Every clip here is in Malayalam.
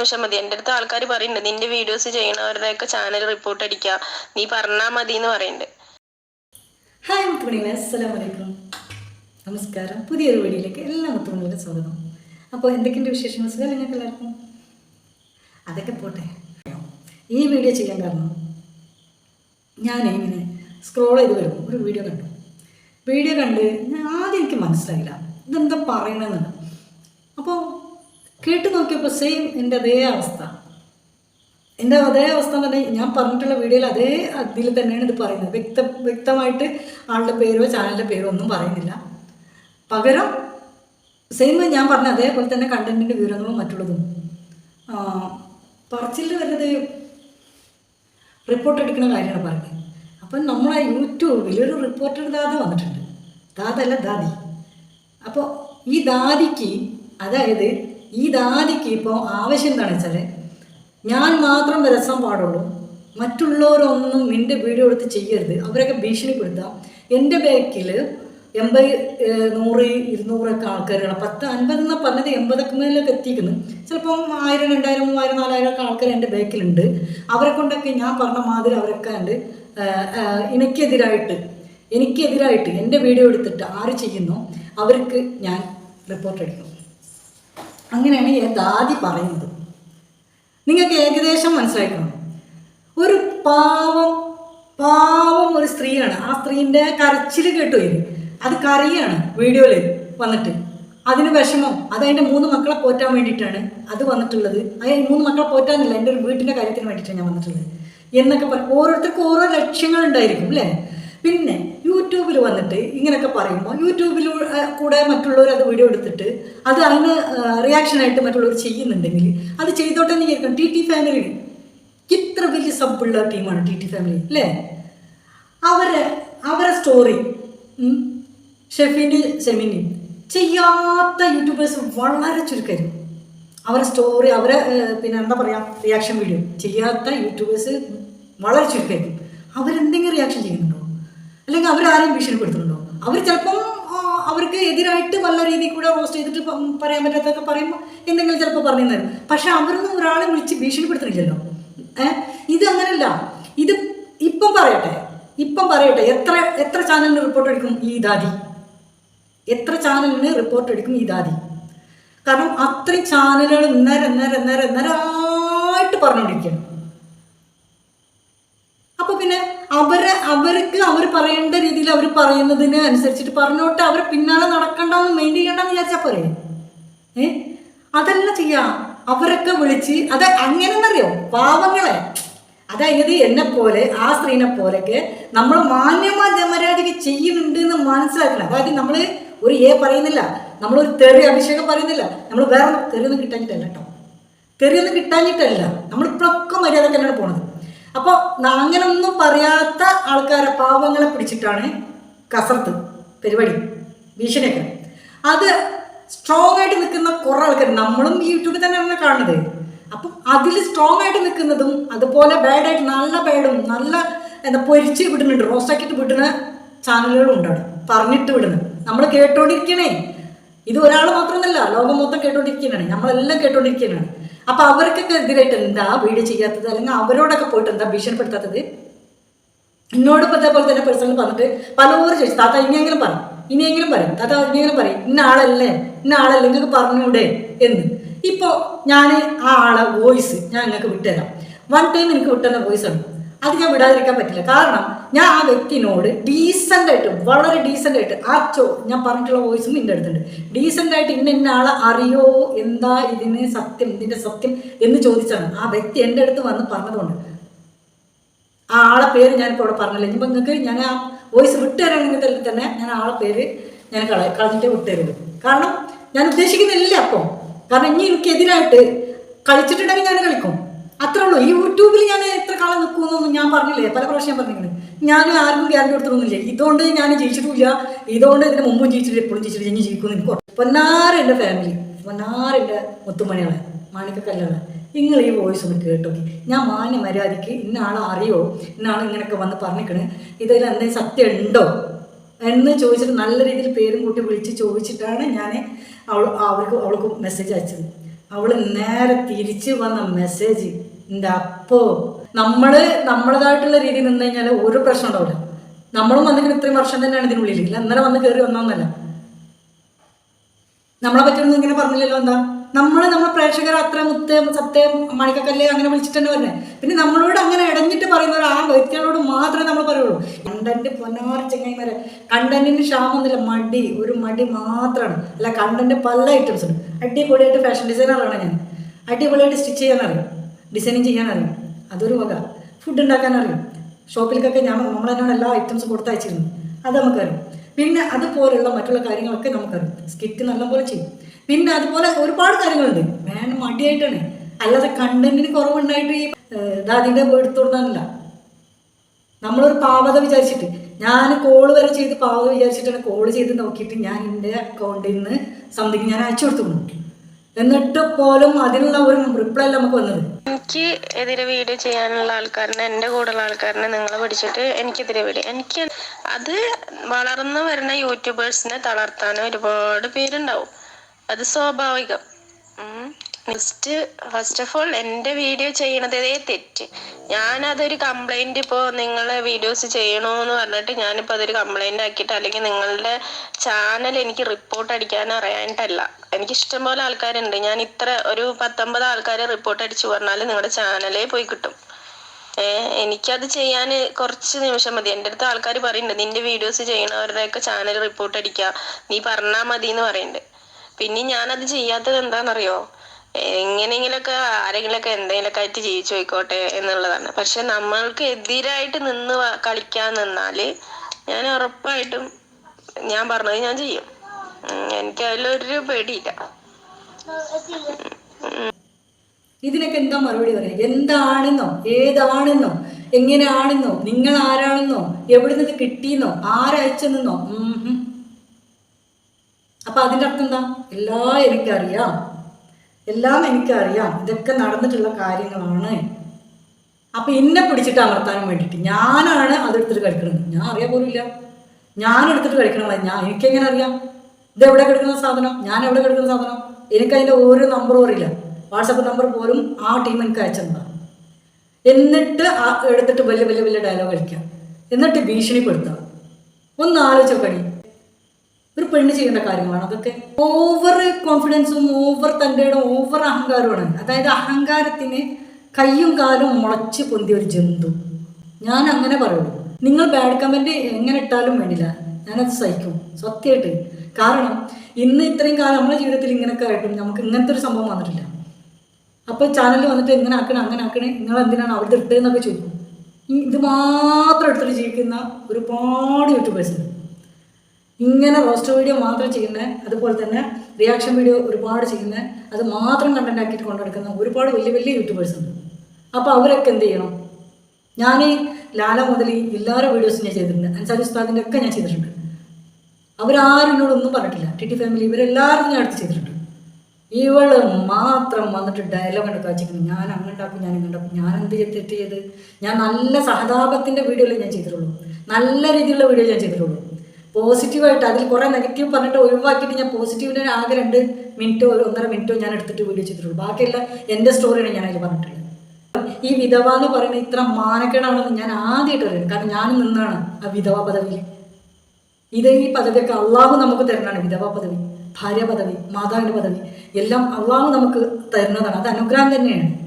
നിമിഷം മതി. എന്റെ അടുത്ത് ആൾക്കാർ പറയുന്നുണ്ട് നിന്റെ വീഡിയോസ് ചെയ്യണവരുടെയൊക്കെ ചാനൽ റിപ്പോർട്ട് അടിക്കുക നീ പറഞ്ഞാ മതി എന്ന് പറയുന്നുണ്ട് ഹായ് മുത്തുമണികളെ. അസ്സലാം വലൈക്കും നമസ്കാരം. പുതിയൊരു വീഡിയോയിലേക്ക് എല്ലാ മുത്തുമണികളും സ്വാഗതം. അപ്പോൾ എന്തൊക്കെയുണ്ട് വിശേഷങ്ങൾ? സുഖം നിങ്ങൾക്ക് എല്ലാവർക്കും? അതൊക്കെ പോട്ടെ. ഈ വീഡിയോ ചെയ്യാൻ കാരണം ഞാൻ ഇങ്ങനെ സ്ക്രോൾ ചെയ്ത് വരുമ്പോൾ ഒരു വീഡിയോ കണ്ടു. വീഡിയോ കണ്ട് ഞാൻ ആദ്യം എനിക്ക് മനസ്സിലായില്ല. ഇതെന്താ പറയണമെന്നുണ്ട് അപ്പോൾ കേട്ട് നോക്കിയപ്പോൾ സെയിം എന്റെ അതേ അവസ്ഥ. എന്റെ അതേ അവസ്ഥ പറഞ്ഞാൽ ഞാൻ പറഞ്ഞിട്ടുള്ള വീഡിയോയിൽ അതേ അതിൽ തന്നെയാണ് ഇത് പറയുന്നത്. വ്യക്ത വ്യക്തമായിട്ട് ആളുടെ പേരോ ചാനലിന്റെ പേരോ ഒന്നും പറയുന്നില്ല. പകരം സെയിം ഞാൻ പറഞ്ഞ അതേപോലെ തന്നെ കണ്ടന്റിന്റെ വിവരങ്ങളും മറ്റുള്ളതും. പറച്ചിൽ വരുന്നത് റിപ്പോർട്ട് എടുക്കുന്ന കാര്യമാണ് പറഞ്ഞത് അപ്പം നമ്മളെ യൂട്യൂബിൽ ഒരു റിപ്പോർട്ടർ ദാദ വന്നിട്ടുണ്ട്. ദാദല്ല ദാദി. അപ്പോൾ ഈ ദാദിക്ക് അതായത് ഈ ദാദിക്ക് ഇപ്പോൾ ആവശ്യം എന്താണെന്ന് വെച്ചാൽ ഞാൻ മാത്രം രസം പാടുള്ളൂ. മറ്റുള്ളവരൊന്നും നിന്റെ വീഡിയോ എടുത്ത് ചെയ്യരുത്. അവരൊക്കെ ഭീഷണിപ്പെടുത്താം. എന്റെ ബാക്കിൽ എൺപത് നൂറ് ഇരുന്നൂറൊക്കെ ആൾക്കാരുകൾ പത്ത് അൻപത് എന്നാ പറഞ്ഞത് എൺപതൊക്കെ മേലൊക്കെ എത്തിക്കുന്നു. ചിലപ്പം ആയിരം രണ്ടായിരം മൂവായിരം നാലായിരം ഒക്കെ ആൾക്കാർ എന്റെ ബാക്കിലുണ്ട്. അവരെ കൊണ്ടൊക്കെ ഞാൻ പറഞ്ഞ മാതിരി അവരൊക്കെ ഉണ്ട്. എനിക്കെതിരായിട്ട് എനിക്കെതിരായിട്ട് എന്റെ വീഡിയോ എടുത്തിട്ട് ആര് ചെയ്യുന്നു അവർക്ക് ഞാൻ റിപ്പോർട്ട് അടിക്കും. അങ്ങനെയാണ് ദാദി പറയുന്നത്. നിങ്ങൾക്ക് ഏകദേശം മനസ്സിലാക്കണം ഒരു പാവം പാവം ഒരു സ്ത്രീയാണ്. ആ സ്ത്രീന്റെ കരച്ചിൽ കേട്ടു ഇത്. അത് കരയാണ് വീഡിയോയിൽ വന്നിട്ട്. അതിന് വിഷമം. അത് അതിന്റെ മൂന്ന് മക്കളെ പോറ്റാൻ വേണ്ടിയിട്ടാണ് അത് വന്നിട്ടുള്ളത്. അത് മൂന്ന് മക്കളെ പോറ്റാനില്ല എന്റെ ഒരു വീട്ടിന്റെ കാര്യത്തിന് വേണ്ടിയിട്ടാണ് ഞാൻ വന്നിട്ടുള്ളത്. എന്നൊക്കെ പറയും ഓരോരുത്തർക്കും ഓരോ ലക്ഷ്യങ്ങൾ ഉണ്ടായിരിക്കും അല്ലേ? പിന്നെ യൂട്യൂബിൽ വന്നിട്ട് ഇങ്ങനെയൊക്കെ പറയുമ്പോൾ യൂട്യൂബിൽ കൂടെ മറ്റുള്ളവർ അത് വീഡിയോ എടുത്തിട്ട് അത് അതിന് റിയാക്ഷനായിട്ട് മറ്റുള്ളവർ ചെയ്യുന്നുണ്ടെങ്കിൽ അത് ചെയ്തോട്ടെ എന്ന് വിചാരിക്കണം. ടി ടി ഫാമിലി ഇത്ര വലിയ സബുള്ള ടീമാണ് ടി ടി ഫാമിലി അല്ലേ അവരെ അവരെ സ്റ്റോറി ഷെഫീന്റെ സെമിനി ചെയ്യാത്ത യൂട്യൂബേഴ്സ് വളരെ ചുരുക്കരും. അവരെ സ്റ്റോറി അവരെ പിന്നെ എന്താ പറയുക റിയാക്ഷൻ വീഡിയോ ചെയ്യാത്ത യൂട്യൂബേഴ്സ് വളരെ ചുരുക്കരും. അവരെന്തെങ്കിലും റിയാക്ഷൻ ചെയ്യുന്നുണ്ടോ? അല്ലെങ്കിൽ അവരാരെയും ഭീഷണിപ്പെടുത്തുന്നുണ്ടോ? അവർ ചിലപ്പം അവർക്ക് എതിരായിട്ട് വല്ല രീതിയിൽ കൂടെ റോസ്റ്റ് ചെയ്തിട്ട് പറയാൻ പറ്റാത്തൊക്കെ പറയുമ്പോൾ എന്തെങ്കിലും ചിലപ്പോൾ പറഞ്ഞു തരും പക്ഷെ അവരൊന്നും ഒരാളെ വിളിച്ച് ഭീഷണിപ്പെടുത്തുന്നില്ലല്ലോ. ഏഹ് ഇത് അങ്ങനല്ല. ഇത് ഇപ്പം പറയട്ടെ. ഇപ്പം പറയട്ടെ. എത്ര എത്ര ചാനലിന് റിപ്പോർട്ട് എടുക്കും ഈ ദാദി? എത്ര ചാനലിന് റിപ്പോർട്ട് എടുക്കും ഈ ദാദി? കാരണം അത്രയും ചാനലുകൾ നേരം നേരം നേരം നേരമായിട്ട് പറഞ്ഞുകൊണ്ടിരിക്കുകയാണ്. അപ്പൊ പിന്നെ അവരെ അവർക്ക് അവർ പറയേണ്ട രീതിയിൽ അവർ പറയുന്നതിന് അനുസരിച്ചിട്ട് പറഞ്ഞോട്ടെ അവർ പിന്നാലെ നടക്കണ്ടെന്ന് മെയിൻ ചെയ്യണ്ടെന്ന് വിചാരിച്ചാൽ പോരെ? ഏ? അതല്ല ചെയ്യാ. അവരൊക്കെ വിളിച്ച് അത് അങ്ങനെന്നറിയോ പാവങ്ങളെ. അതായത് എന്നെ പോലെ ആ സ്ത്രീനെ പോലെയൊക്കെ നമ്മൾ മാന്യമായ മര്യാദയ്ക്ക് ചെയ്യുന്നുണ്ട് എന്ന് മനസ്സിലാക്കണം. അതായത് നമ്മൾ ഒരു ഏ പറയുന്നില്ല നമ്മൾ ഒരു തെറി അഭിഷേകം പറയുന്നില്ല നമ്മൾ വേറെ തെറിയൊന്നും കിട്ടാഞ്ഞിട്ടല്ല കേട്ടോ. തെറിയൊന്നും കിട്ടാഞ്ഞിട്ടല്ല. നമ്മളിപ്പോഴൊക്കെ മര്യാദ തന്നെയാണ് പോണത്. അപ്പോൾ അങ്ങനൊന്നും പറയാത്ത ആൾക്കാരെ പാവങ്ങളെ പിടിച്ചിട്ടാണ് കസർത്ത് പരിപാടി ഭീഷണിയൊക്കെ. അത് സ്ട്രോങ് ആയിട്ട് നിൽക്കുന്ന കുറേ ആൾക്കാർ നമ്മളും യൂട്യൂബിൽ തന്നെയാണ് കാണുന്നത്. അപ്പം അതിൽ സ്ട്രോങ് ആയിട്ട് നിൽക്കുന്നതും അതുപോലെ ബാഡായിട്ട് നല്ല ബാഡും നല്ല എന്താ പൊരിച്ച് വിടുന്നുണ്ട് റോസ്റ്റാക്കിയിട്ട് വിടുന്ന ചാനലുകളും ഉണ്ട് അവിടെ. പറഞ്ഞിട്ട് വിടുന്നത് നമ്മൾ കേട്ടോണ്ടിരിക്കണേ. ഇത് ഒരാൾ മാത്രമല്ല ലോകം മൊത്തം കേട്ടോണ്ടിരിക്കുന്നതാണ് നമ്മളെല്ലാം കേട്ടോണ്ടിരിക്കുന്നതാണ് അപ്പൊ അവർക്കൊക്കെ എതിരായിട്ട് എന്താ വീട് ചെയ്യാത്തത്? അല്ലെങ്കിൽ അവരോടൊക്കെ പോയിട്ട് എന്താ ഭീഷണിപ്പെടുത്താത്തത്? എന്നോട് അതേപോലെ തന്നെ പേഴ്സണൽ പറഞ്ഞിട്ട് പലവരും ചോദിച്ചു താത്ത ഇനിയെങ്കിലും പറയും ഇനിയെങ്കിലും പറയും താത്ത ഇനിയെങ്കിലും പറയും ഇന്ന ആളല്ലേ ഇന്ന ആളല്ലേ നിങ്ങൾക്ക് പറഞ്ഞൂടെ? എന്ന്. ഇപ്പോൾ ഞാൻ ആ ആളെ വോയിസ് ഞാൻ നിങ്ങൾക്ക് വിട്ടുതരാം. വൺ ടൈം എനിക്ക് വിട്ടുതന്ന വോയിസ് ആണ്. അത് ഞാൻ വിടാതിരിക്കാൻ പറ്റില്ല. കാരണം ഞാൻ ആ വ്യക്തിനോട് ഡീസന്റ് ആയിട്ട് വളരെ ഡീസന്റ് ആയിട്ട് ആ ചോ ഞാൻ പറഞ്ഞിട്ടുള്ള വോയിസും എന്റെ അടുത്തുണ്ട്. ഡീസന്റ് ആയിട്ട് ഇന്ന ഇന്ന ആളെ അറിയോ? എന്താ ഇതിന് സത്യം ഇതിന്റെ സത്യം എന്ന് ചോദിച്ചാണ്. ആ വ്യക്തി എന്റെ അടുത്ത് വന്ന് പറഞ്ഞതുകൊണ്ട്. ആ ആളെ പേര് ഞാനിപ്പോൾ ഇവിടെ പറഞ്ഞില്ല. ഇനിയിപ്പോൾ നിങ്ങൾക്ക് ഞാൻ ആ വോയിസ് വിട്ടുതരാണെങ്കിൽ തന്നെ ഞാൻ ആളെ പേര് ഞാൻ കള കളഞ്ഞിട്ട് വിട്ടുതരുള്ളൂ. കാരണം ഞാൻ ഉദ്ദേശിക്കുന്നില്ല അപ്പോൾ കാരണം ഇനി എനിക്കെതിരായിട്ട് കളിച്ചിട്ടുണ്ടെങ്കിൽ ഞാൻ കളിക്കും. അത്രേ ഉള്ളൂ. ഈ യൂട്യൂബിൽ ഞാൻ എത്ര കാലം നിൽക്കുമെന്നൊന്നും ഞാൻ പറഞ്ഞില്ലേ? പല പ്രാവശ്യം പറഞ്ഞിട്ടുണ്ട്. ഞാൻ ആർക്കും ഗ്യാരണ്ടി കൊടുത്തിട്ടൊന്നുമില്ല ഇതുകൊണ്ട് ഞാൻ ജയിച്ചിട്ടില്ല ഇതുകൊണ്ട് ഇതിന് മുമ്പും ജയിച്ചിട്ടില്ല എപ്പോഴും ജയിച്ചിട്ടില്ല ഇനി ജയിക്കുന്നു എനിക്ക് പൊന്നാറ് എന്റെ ഫാമിലി പൊന്നാറ് എന്റെ മുത്തുമണികളെ മാണിക്കക്കല്ലാണ്. നിങ്ങൾ ഈ വോയിസ് ഒന്ന് കേട്ടോക്കി. ഞാൻ മാന്യ മര്യാദയ്ക്ക് ഇന്നാളെ അറിയോ? ഇന്നാളെ ഇങ്ങനെയൊക്കെ വന്ന് പറഞ്ഞിക്കണേ. ഇതിൽ എന്തെങ്കിലും സത്യം ഉണ്ടോ? എന്ന് ചോദിച്ചിട്ട് നല്ല രീതിയിൽ പേരും കൂട്ടി വിളിച്ച് ചോദിച്ചിട്ടാണ് ഞാൻ അവൾ അവൾക്ക് അവൾക്ക് മെസ്സേജ് അയച്ചത്. അവൾ നേരെ തിരിച്ച് വന്ന മെസ്സേജ് എന്റെ അപ്പോ നമ്മൾ നമ്മളതായിട്ടുള്ള രീതി നിന്ന് കഴിഞ്ഞാൽ ഒരു പ്രശ്നം ഉണ്ടാവില്ല. നമ്മളും വന്നിട്ട് ഇത്രയും വർഷം തന്നെയാണ് ഇതിനുള്ളിൽ. ഇല്ല ഇന്നലെ വന്ന് കയറി വന്നല്ല നമ്മളെ പറ്റിയൊന്നും ഇങ്ങനെ പറഞ്ഞില്ലല്ലോ എന്താ? നമ്മൾ നമ്മളെ പ്രേക്ഷകർ അത്ര മുത്തേം സത്യം മണിക്കക്കല്ലേ അങ്ങനെ വിളിച്ചിട്ട് തന്നെ പറഞ്ഞേ പിന്നെ നമ്മളോട് അങ്ങനെ ഇടഞ്ഞിട്ട് പറയുന്നവർ ആ വ്യക്തികളോട് മാത്രമേ നമ്മൾ പറയുള്ളൂ. കണ്ടന്റ് പൊന്നാറ് ചെങ്ങൈമാരെ കണ്ടന്റിന് ക്ഷാമൊന്നുമില്ല മടി ഒരു മടി മാത്രമാണ്. അല്ല കണ്ടന്റ് പല ഐറ്റംസ് ഉണ്ട്. അടിപൊളിയായിട്ട് ഫാഷൻ ഡിസൈനറാണ് ഞാൻ. അടിപൊളിയായിട്ട് സ്റ്റിച്ച് ചെയ്യാൻ അറിയാം. ഡിസൈനിങ് ചെയ്യാൻ അറിയും അതൊരു വക. ഫുഡ് ഉണ്ടാക്കാൻ അറിയും ഷോപ്പിലേക്കൊക്കെ ഞാൻ നമ്മളതിനോട് എല്ലാ ഐറ്റംസും കൊടുത്തയച്ചിരുന്നു അത് നമുക്കറിയും. പിന്നെ അതുപോലുള്ള മറ്റുള്ള കാര്യങ്ങളൊക്കെ നമുക്കറിയും. സ്കിറ്റ് നല്ലപോലെ ചെയ്യും. പിന്നെ അതുപോലെ ഒരുപാട് കാര്യങ്ങളുണ്ട്. വേണം മടിയായിട്ടാണ്. അല്ലാതെ കണ്ടന്റിന് കുറവുണ്ടായിട്ട് ഈ ദാദിന്റെ ഇത് അതിന്റെ എടുത്തു കൊടുക്കാനില്ല. നമ്മളൊരു പാവത വിചാരിച്ചിട്ട്. ഞാൻ കോൾ വരെ ചെയ്ത് പാവത വിചാരിച്ചിട്ടാണ് കോൾ ചെയ്ത് നോക്കിയിട്ട് ഞാൻ എന്റെ അക്കൗണ്ടിൽ നിന്ന് സംതിങ് ഞാൻ അയച്ചു കൊടുത്തു എന്നിട്ട് പോലും അതിനുള്ള ഒരു റിപ്ലൈ അല്ല നമുക്ക് വന്നത്. എനിക്ക് എതിരെ വീഡിയോ ചെയ്യാനുള്ള ആൾക്കാരനെ എന്റെ കൂടെയുള്ള ആൾക്കാരനെ നിങ്ങൾ പിടിച്ചിട്ട് എനിക്കെതിരെ വീഡിയോ എനിക്ക് അത് വളർന്നു വരുന്ന യൂട്യൂബേഴ്സിനെ തളർത്താൻ ഒരുപാട് പേരുണ്ടാവും. അത് സ്വാഭാവികം. ഫസ്റ്റ് ഫസ്റ്റ് ഓഫ് ഓൾ എന്റെ വീഡിയോ ചെയ്യണതേ തെറ്റ്. ഞാനതൊരു കംപ്ലൈന്റ് ഇപ്പോൾ നിങ്ങളെ വീഡിയോസ് ചെയ്യണമെന്ന് പറഞ്ഞിട്ട് ഞാനിപ്പോൾ അതൊരു കംപ്ലൈന്റ് ആക്കിയിട്ട് അല്ലെങ്കിൽ നിങ്ങളുടെ ചാനൽ എനിക്ക് റിപ്പോർട്ട് അടിക്കാൻ അറിയാനിട്ടല്ല എനിക്ക് ഇഷ്ടംപോലെ ആൾക്കാരുണ്ട്. ഞാൻ ഇത്ര ഒരു പത്തൊമ്പത് ആൾക്കാരെ റിപ്പോർട്ട് അടിച്ചു പറഞ്ഞാൽ നിങ്ങളുടെ ചാനലേ പോയി കിട്ടും. എനിക്കത് ചെയ്യാൻ കുറച്ച് നിമിഷം മതി. എന്റെ അടുത്ത് ആൾക്കാർ പറയുന്നുണ്ട് നിന്റെ വീഡിയോസ് ചെയ്യണവരുടെയൊക്കെ ചാനൽ റിപ്പോർട്ട് അടിക്കുക നീ പറഞ്ഞാൽ മതി എന്ന് പറയുന്നുണ്ട് പിന്നെ ഞാനത് ചെയ്യാത്തത് എന്താണെന്നറിയോ എങ്ങനെയെങ്കിലൊക്കെ ആരെങ്കിലൊക്കെ എന്തെങ്കിലുമൊക്കെ ആയിട്ട് ജീവിച്ചു പോയിക്കോട്ടെ എന്നുള്ളതാണ്. പക്ഷെ നമ്മൾക്ക് എതിരായിട്ട് നിന്ന് കളിക്കാൻ നിന്നാൽ ഞാൻ ഉറപ്പായിട്ടും ഞാൻ പറഞ്ഞത് ഞാൻ ചെയ്യും. എനിക്ക് അതിലൊരു പേടിയില്ല. ഇതിനൊക്കെ എന്താ മറുപടി പറയുക എന്താണെന്നോ? ഏതാണെന്നോ? എങ്ങനെയാണെന്നോ? നിങ്ങൾ ആരാണെന്നോ? എവിടെ നിന്ന് കിട്ടിയെന്നോ? ആരയച്ചെന്നോ അപ്പൊ അതിന്റെ അർത്ഥം എന്താ? എല്ലാം എനിക്കറിയാം എല്ലാം എനിക്കറിയാം. ഇതൊക്കെ നടന്നിട്ടുള്ള കാര്യങ്ങളാണ്. അപ്പൊ എന്നെ പിടിച്ചിട്ട് അമർത്താനും വേണ്ടിയിട്ട് ഞാനാണ് അതെടുത്തിട്ട് കഴിക്കുന്നത് ഞാൻ അറിയാൻ പോലും ഇല്ല. ഞാൻ എടുത്തിട്ട് കഴിക്കണത് ഞാൻ എനിക്കെങ്ങനെ അറിയാം? ഇത് എവിടെ കിടക്കുന്ന സാധനം? ഞാൻ എവിടെ കിടക്കുന്ന സാധനം? എനിക്കതിന്റെ ഒരു നമ്പറും അറിയില്ല. വാട്സപ്പ് നമ്പർ പോലും ആ ടീം എനിക്ക് അയച്ചതാണ് എന്നിട്ട് ആ എടുത്തിട്ട് വലിയ വലിയ വലിയ ഡയലോഗ് കളിക്കാം എന്നിട്ട് ഭീഷണിപ്പെടുത്തുക. ഒന്ന് ആലോചിച്ച പണി ഒരു പെണ്ണ് ചെയ്യേണ്ട കാര്യങ്ങളാണ്. അതൊക്കെ ഓവർ കോൺഫിഡൻസും ഓവർ തന്റെ ഓവർ അഹങ്കാരമാണ് അതായത് അഹങ്കാരത്തിന് കയ്യും കാലും മുളച്ച് പൊന്തിയ ഒരു ജന്തു. ഞാൻ അങ്ങനെ പറയുള്ളൂ. നിങ്ങൾ ബാഡ് കമന്റ് എങ്ങനെ ഇട്ടാലും വേണ്ടില്ല. ഞാനത് സഹിക്കും. സത്യമായിട്ട്. കാരണം ഇന്ന് ഇത്രയും കാലം നമ്മുടെ ജീവിതത്തിൽ ഇങ്ങനെയൊക്കെ ആയിട്ടും നമുക്ക് ഇങ്ങനത്തെ ഒരു സംഭവം വന്നിട്ടില്ല. അപ്പോൾ ചാനലിൽ വന്നിട്ട് ഇങ്ങനെ ആക്കണേ അങ്ങനെ ആക്കണേ നിങ്ങൾ എന്തിനാണ് അവിടെ ഇട്ടതെന്നൊക്കെ ചോദിക്കും. ഇത് മാത്രം എടുത്തിട്ട് ജീവിക്കുന്ന ഒരുപാട് യൂട്യൂബേഴ്സ് ഉണ്ട്. ഇങ്ങനെ റോസ്റ്റ് വീഡിയോ മാത്രം ചെയ്യുന്ന അതുപോലെ തന്നെ റിയാക്ഷൻ വീഡിയോ ഒരുപാട് ചെയ്യുന്ന അത് മാത്രം കണ്ടന്റ് ആക്കിയിട്ട് കൊണ്ടെടുക്കുന്ന ഒരുപാട് വലിയ വലിയ യൂട്യൂബേഴ്സ് ഉണ്ട്. അപ്പോൾ അവരൊക്കെ എന്ത് ചെയ്യണം? ഞാൻ ഈ ലാല മുതൽ എല്ലാവരും വീഡിയോസും ഞാൻ ചെയ്തിട്ടുണ്ട്. അൻസാരി ഉസ്താദിന്റെ ഒക്കെ ഞാൻ ചെയ്തിട്ടുണ്ട്. അവരാരും എന്നോടൊന്നും പറഞ്ഞിട്ടില്ല. ടി ടി ഫാമിലി ഇവരെല്ലാവരും ഞാൻ അടുത്ത് ചെയ്തിട്ടുണ്ട്. ഇവൾ മാത്രം വന്നിട്ട് ഡയലോഗ് എടുത്ത് വെച്ചിരിക്കുന്നു ഞാൻ അങ്ങോട്ടാക്കും ഞാൻ ഇങ്ങോട്ടാക്കും ഞാൻ എന്ത് തെറ്റ് ചെയ്ത്? ഞാൻ നല്ല സഹതാപത്തിന്റെ വീഡിയോയിൽ ഞാൻ ചെയ്തിട്ടുള്ളൂ. നല്ല രീതിയിലുള്ള വീഡിയോ ഞാൻ ചെയ്തിട്ടുള്ളൂ. പോസിറ്റീവായിട്ട് അതിൽ കുറേ നെഗറ്റീവ് പറഞ്ഞിട്ട് ഒഴിവാക്കിയിട്ട് ഞാൻ പോസിറ്റീവിന് ആകെ രണ്ട് മിനിറ്റോ ഒന്നര മിനിറ്റോ ഞാൻ എടുത്തിട്ട് വീഡിയോ ചെയ്തിട്ടുള്ളൂ. ബാക്കിയുള്ള എന്റെ സ്റ്റോറിയാണ് ഞാൻ അതിൽ പറഞ്ഞിട്ടുള്ളത്. ഈ വിധവ എന്ന് പറയുന്നത് ഇത്ര മാനക്കേടാണെന്ന് ഞാൻ ആദ്യമായിട്ട് അറിയുന്നത്. കാരണം ഞാൻ നിന്നാണ് ആ വിധവ പദവിയിൽ. ഇത് ഈ പദവിയൊക്കെ അള്ളാഹു നമുക്ക് തരുന്നതാണ്. വിധവ പദവി ഭാര്യ പദവി മാതാവിന്റെ പദവി. എല്ലാം അള്ളാഹു നമുക്ക് തരുന്നതാണ്. അത് അനുഗ്രഹം തന്നെയാണ്.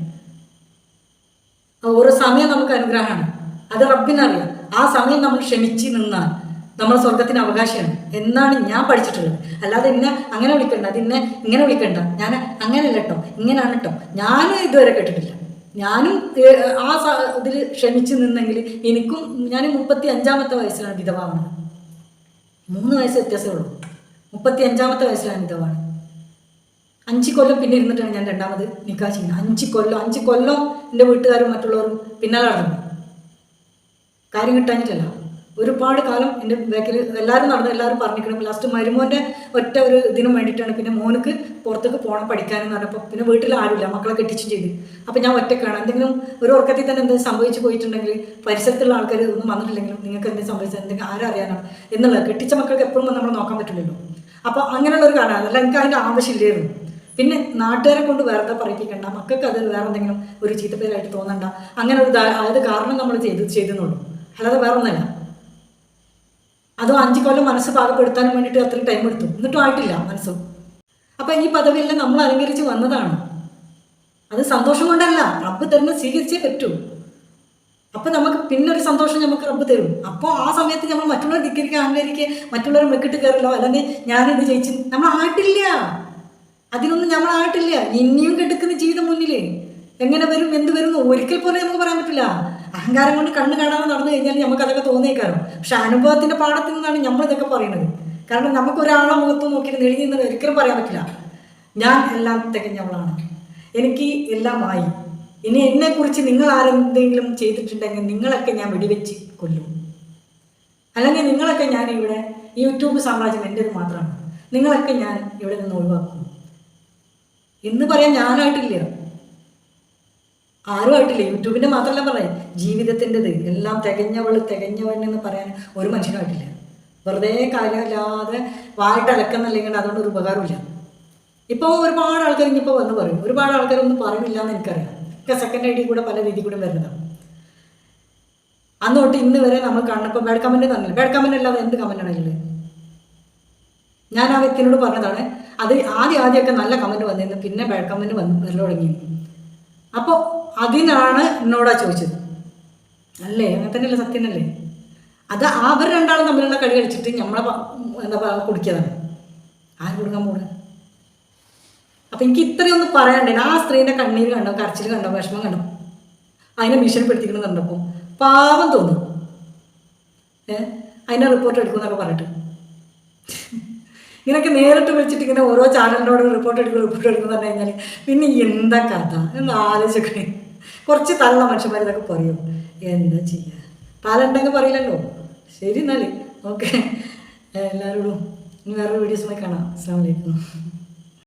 ഓരോ സമയം നമുക്ക് അനുഗ്രഹമാണ്. അത് റബ്ബിനറിയാം. ആ സമയം നമ്മൾ ക്ഷമിച്ച് നിന്നാൽ നമ്മൾ സ്വർഗത്തിന് അവകാശമാണ് എന്നാണ് ഞാൻ പഠിച്ചിട്ടുള്ളത്. അല്ലാതെ ഇന്നെ അങ്ങനെ വിളിക്കണ്ട. അത് ഇങ്ങനെ വിളിക്കണ്ട. ഞാൻ അങ്ങനെയല്ല കേട്ടോ ഇങ്ങനെയാണ് കേട്ടോ ഞാൻ ഇതുവരെ കേട്ടിട്ടില്ല. ഞാനും ആ ഇതിൽ ക്ഷണിച്ച് നിന്നെങ്കിൽ എനിക്കും ഞാൻ മുപ്പത്തി അഞ്ചാമത്തെ വയസ്സിലാണ് വിധവാവുന്നത് മൂന്ന് വയസ്സ് വ്യത്യാസമേ ഉള്ളൂ. മുപ്പത്തി അഞ്ചാമത്തെ വയസ്സിലാണ് വിധവാണ് അഞ്ച് കൊല്ലം പിന്നെ ഇരുന്നിട്ടാണ് ഞാൻ രണ്ടാമത് നിക്കാ ചെയ്യുന്നത്. അഞ്ച് കൊല്ലം അഞ്ച് കൊല്ലം എന്റെ വീട്ടുകാരും മറ്റുള്ളവരും പിന്നാലെ നടന്നു. കാര്യം കിട്ടാഞ്ഞിട്ടല്ല. ഒരുപാട് കാലം എന്റെ ബാക്കിൽ എല്ലാവരും നടന്നു എല്ലാവരും പറഞ്ഞിരിക്കണം. ലാസ്റ്റ് മരുമോന്റെ ഒറ്റ ഒരു ഇതിനും വേണ്ടിയിട്ടാണ് പിന്നെ മോനക്ക് പുറത്തേക്ക് പോകണം പഠിക്കാനെന്ന് പറഞ്ഞപ്പോൾ പിന്നെ വീട്ടിൽ ആരുമില്ല. മക്കളെ കെട്ടിച്ചും ചെയ്ത്. അപ്പം ഞാൻ ഒറ്റക്കാണ് എന്തെങ്കിലും ഒരു ഉറക്കത്തിൽ തന്നെ എന്തെങ്കിലും സംഭവിച്ചു പോയിട്ടുണ്ടെങ്കിൽ പരിസരത്തുള്ള ആൾക്കാർ ഒന്നും വന്നിട്ടില്ലെങ്കിലും നിങ്ങൾക്ക് എന്തെങ്കിലും സംഭവിച്ചത് എന്തെങ്കിലും അറിയാനാണ് എന്നുള്ളത് കെട്ടിച്ച മക്കൾക്ക് എപ്പോഴും നമ്മൾ നോക്കാൻ പറ്റില്ലല്ലോ. അപ്പോൾ അങ്ങനെയുള്ള ഒരു അല്ല എനിക്ക് അതിന്റെ ആവശ്യമില്ലായിരുന്നു. പിന്നെ നാട്ടുകാരെ കൊണ്ട് വേറെ പറയിപ്പിക്കണ്ട. മക്കൾക്ക് അത് വേറെ എന്തെങ്കിലും ഒരു ചീത്തപ്പേരായിട്ട് തോന്നണ്ട. അങ്ങനെ ഒരു അതായത് കാരണം നമ്മൾ ചെയ്ത് ചെയ്തെന്നുള്ളൂ. അല്ലാതെ വേറെ ഒന്നല്ല അതും അഞ്ച് കൊല്ലം മനസ്സ് പാകപ്പെടുത്താൻ വേണ്ടിയിട്ട് അത്രയും ടൈം എടുത്തു. എന്നിട്ടും ആയിട്ടില്ല മനസ്സും. അപ്പം ഈ പദവിയെല്ലാം നമ്മൾ അലങ്കരിച്ച് വന്നതാണ്. അത് സന്തോഷം കൊണ്ടല്ല. റബ്ബ് തരുന്ന സ്വീകരിച്ചേ പറ്റൂ. അപ്പം നമുക്ക് പിന്നെ ഒരു സന്തോഷം നമുക്ക് റബ്ബ് തരും. അപ്പോൾ ആ സമയത്ത് നമ്മൾ മറ്റുള്ളവർ ധിക്കരിക്കുക അഹങ്കരിക്കുക മറ്റുള്ളവർ മെക്കിട്ട് കയറലോ അല്ലെങ്കിൽ ഞാനിത് ജയിച്ചു നമ്മൾ ആയിട്ടില്ല. അതിനൊന്നും നമ്മൾ ആയിട്ടില്ല. ഇനിയും കിടക്കുന്ന ജീവിതം മുന്നിൽ എങ്ങനെ വരും എന്ത് വരും ഒരിക്കൽ പോലും നമുക്ക് പറയാൻ പറ്റില്ല. അഹങ്കാരം കൊണ്ട് കണ്ണ് കാണാതെ നടന്നു കഴിഞ്ഞാൽ നമുക്ക് അതൊക്കെ തോന്നിയേക്കാറും. പക്ഷെ അനുഭവത്തിന്റെ പാഠത്തിൽ നിന്നാണ് നമ്മൾ ഇതൊക്കെ പറയുന്നത്. കാരണം നമുക്ക് ഒരാളെ മുഖത്ത് നോക്കിയിട്ട് നെളിഞ്ഞു നിന്നത് ഒരിക്കലും പറയാൻ പറ്റില്ല. ഞാൻ എല്ലാം തികഞ്ഞവളാണ്. എനിക്ക് എല്ലാമായി. ഇനി എന്നെക്കുറിച്ച് നിങ്ങൾ ആരെന്തെങ്കിലും ചെയ്തിട്ടുണ്ടെങ്കിൽ നിങ്ങളൊക്കെ ഞാൻ വെടിവെച്ച് കൊല്ലും. അല്ലെങ്കിൽ നിങ്ങളൊക്കെ ഞാൻ ഇവിടെ യൂട്യൂബ് സാമ്രാജ്യം എന്റേത് മാത്രമാണ്. നിങ്ങളൊക്കെ ഞാൻ ഇവിടെ നിന്ന് ഒഴിവാക്കും. എന്ന് പറയാൻ ഞാനായിട്ടില്ല. ആരും ആയിട്ടില്ല യൂട്യൂബിന്റെ മാത്രമല്ല പറഞ്ഞത് ജീവിതത്തിന്റെത്. എല്ലാം തികഞ്ഞവൾ തികഞ്ഞവൻ എന്ന് പറയാൻ ഒരു മനുഷ്യനായിട്ടില്ല വെറുതെ കാര്യമില്ലാതെ വായിട്ടലക്കെന്നല്ലെങ്കിൽ അതുകൊണ്ട് ഒരു ഉപകാരമില്ല ഇപ്പോൾ ഒരുപാട് ആൾക്കാർ ഇനിയിപ്പോൾ വന്ന് പറയും. ഒരുപാട് ആൾക്കാരൊന്നും പറയുന്നില്ല എന്ന് എനിക്കറിയാം. ഒക്കെ സെക്കൻഡ് ഐ ഡി കൂടെ പല രീതി കൂടെ വരുന്നതാണ്. അന്ന് തൊട്ട് ഇന്ന് വരെ നമ്മൾ കാണുമ്പോൾ ബാഡ് കമന്റ് തന്നില്ല ബാഡ് കമന്റ് അല്ലാതെ എന്ത് കമന്റ് ആണെങ്കിലും ഞാൻ ആ വ്യക്തിനോട് പറഞ്ഞതാണ് അത് ആദ്യം ആദ്യമൊക്കെ നല്ല കമന്റ് വന്നിരുന്നു പിന്നെ ബാഡ് കമന്റ് വന്ന് വരൽ തുടങ്ങി. അപ്പോൾ അതിനാണ് എന്നോടാ ചോദിച്ചത്. അല്ലേ? അങ്ങനെ തന്നെയല്ലേ സത്യനല്ലേ അത് അവർ രണ്ടാളും തമ്മിലുള്ള കളി കളിച്ചിട്ട് നമ്മളെ എന്താ പറയുക കുടിക്കാതാണ് ആര് കൊടുക്കാൻ പോണേ? അപ്പം എനിക്ക് ഇത്രയൊന്നും പറയാണ്ടേ ആ സ്ത്രീന്റെ കണ്ണീര് കണ്ടോ കരച്ചിൽ കണ്ടോ വിഷമം കണ്ടോ? അതിനെ ഭീഷണിപ്പെടുത്തിക്കണം കണ്ടപ്പോൾ പാവം തോന്നും. ഏ? അതിനെ റിപ്പോർട്ട് എടുക്കുമെന്നൊക്കെ പറഞ്ഞിട്ട്. ഇങ്ങനെയൊക്കെ നേരിട്ട് വിളിച്ചിട്ട് ഇങ്ങനെ ഓരോ ചാനലിനോട് റിപ്പോർട്ട് എടുക്കും റിപ്പോർട്ട് എടുക്കും എന്ന് പറഞ്ഞു കഴിഞ്ഞാൽ പിന്നെ എന്താ കഥ? എന്ന് ആലോചിക്കണേ കുറച്ച് തള്ള മനുഷ്യന്മാർ ഇതൊക്കെ പറയും. എന്താ ചെയ്യുക പാലുണ്ടെങ്കിൽ പറയില്ലല്ലോ. ശരി എന്നാൽ ഓക്കെ. എല്ലാവരോടും ഇനി വേറൊരു വീഡിയോസുമായി കാണാം. അസ്സാം വലൈക്കും